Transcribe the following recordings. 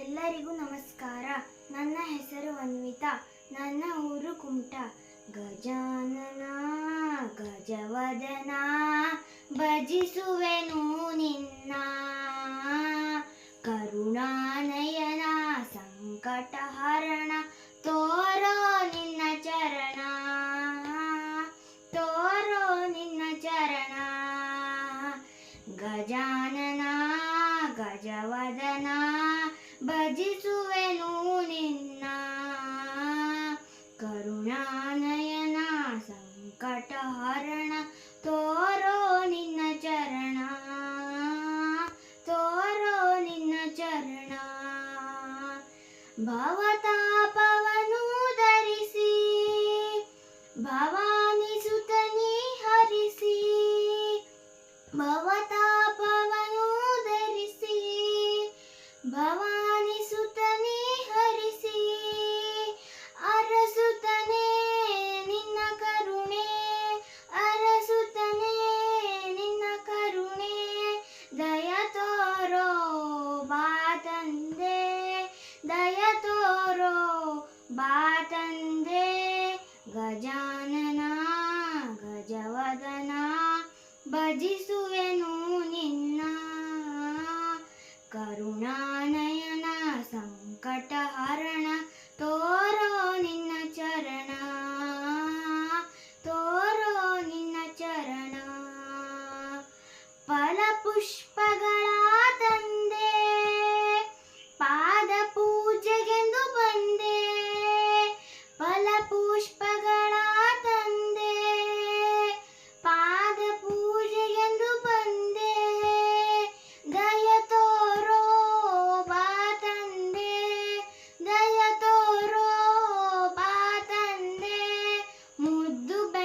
ಎಲ್ಲರಿಗೂ ನಮಸ್ಕಾರ. ನನ್ನ ಹೆಸರು ಅನ್ವಿತಾ. ನನ್ನ ಊರು ಕುಮಟ. ಗಜಾನನ, ಗಜವದನ, ಭಜಿಸುವೆನು ನಿನ್ನ. ಕರುಣಾನಯನ ಸಂಕಟ ಹರಣ ತೋರೋ ನಿನ್ನ ಚರಣ. ತೋರೋ ನಿನ್ನ ಚರಣ. ಗಜಾನನ, ಗಜವದನ ಭಜಿಸುವೆನು ನಿನ್ನ ಕರುಣಾನಯನ ಸಂಕಟಹರಣ. ತೋರೋ ನಿನ್ನ ಚರಣ ತೋರೋ ನಿನ್ನ ಚರಣ. ಭವತಾಪವನು ತಂದೆ ಗಜಾನನ, ಗಜವದನ, ಭಜಿಸುವೆನು ನಿನ್ನ. ಕರುಣಾನಯನ ಸಂಕಟ ಹರಣ, ತೋರೋ ನಿನ್ನ ಚರಣ. ತೋರೋ ನಿನ್ನ ಚರಣ. ಫಲಪುಷ್ಪಗಳ ತಂದೆ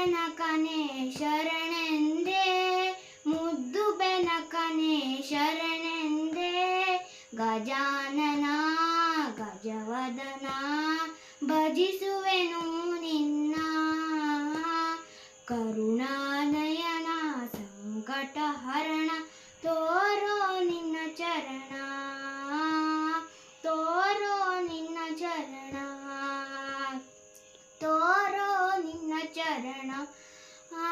ಬೆನಕನೆ ಶರಣೆಂದೇ, ಮುದ್ದು ಬೆನಕನೆ ಶರಣೆಂದೇ. ಗಜಾನನ, ಗಜವದನ ಭಜಿಸುವೆನು ನಿನ್ನ. ಕರುಣಾನಯನ ಸಂಕಟ ಹರಣ ತೋರೋ ನಿನ್ನ ಚರಣ. ശരണം ആ